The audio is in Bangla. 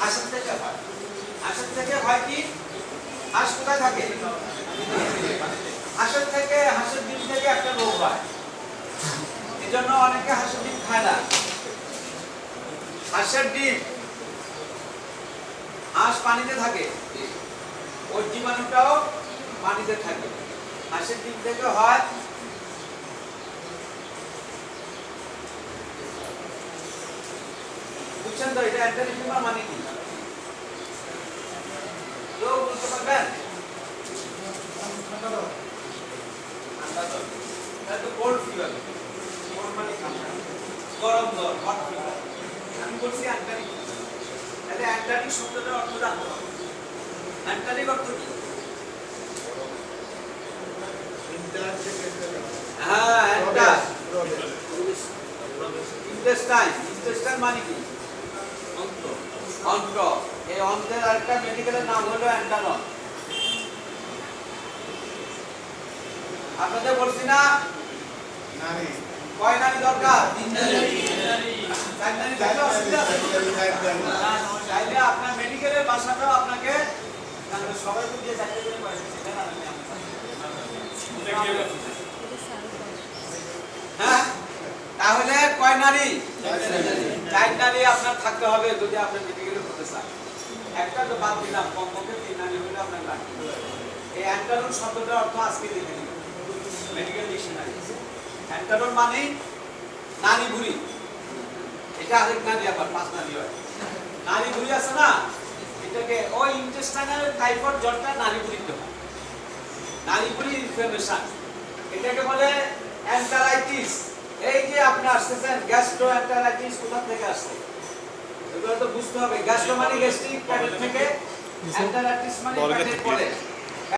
হয়। হাঁসের থেকে হয় কি? হাঁস কোথায় থাকে? হাঁসের থেকে হাঁসের ডিম থেকে একটা রোগ হয়। এই জন্য অনেকে হাঁসের ডিম খায় না। হাঁসের ডিম, হাঁস পানিতে থাকে। ওর জীবাণুটাও পানিতে থাকে। হাঁসের ডিম থেকে হয় বুঝছেন তো এটা একটা রিফিউমার মানে কি কেউ বলতে পারবেন? মানে। গরম জ্বর, hot fever। আমি বলছি অ্যান্টারিক তাহলে অ্যান্টারিক শব্দটার অর্থ জানতে হবে। অ্যান্টারিক অর্থ কি? হ্যাঁ অ্যান্টা ইন্টেস্টাইন ইন্টেস্টাইন মানে কি? অন্ত্র এই অন্ত্রের আরেকটা মেডিকেলের নাম হলো অ্যান্টানন আপনাদের বলছি না? কয় নারী দরকার? চাইলে আপনার মেডিকেলের বাসাটাও আপনাকে সবাই দিয়ে করে পয়সা দিতে না, আমি আপনাকে- হ্যাঁ তাহলে কয় নারী? চার নারী। আপনার থাকতে হবে যদি আপনি মেডিকেলে করতে চান। একটা তো বাদ দিলাম কমপক্ষে তিন নারী হলে আপনার লাগবে এই অ্যান্টারন শব্দটার অর্থ আজকে দেখে নিন। মেডিকেল ডিকশনারি অ্যান্টারন মানে নারী বুড়ি এটা আরেক নারী আবার পাঁচ নারী হয়। নারী বুড়ি আছে না? এটাকে ওই ইন্টেস্টাইনাল টাইফয়েড জ্বরটা নারী বুড়িতে হয়। নারী বুড়ি ইনফ্লামেশন এটাকে বলে অ্যান্টারাইটিস। এই যে আপনি আসতেছেন গ্যাস্ট্রো অ্যান্টারাইটিস কোথা থেকে আসছে? এগুলো তো বুঝতে হবে। গ্যাস্ট্রো মানে গ্যাস্ট্রিক প্যাটের থেকে। অ্যান্টারাইটিস মানে প্যাটের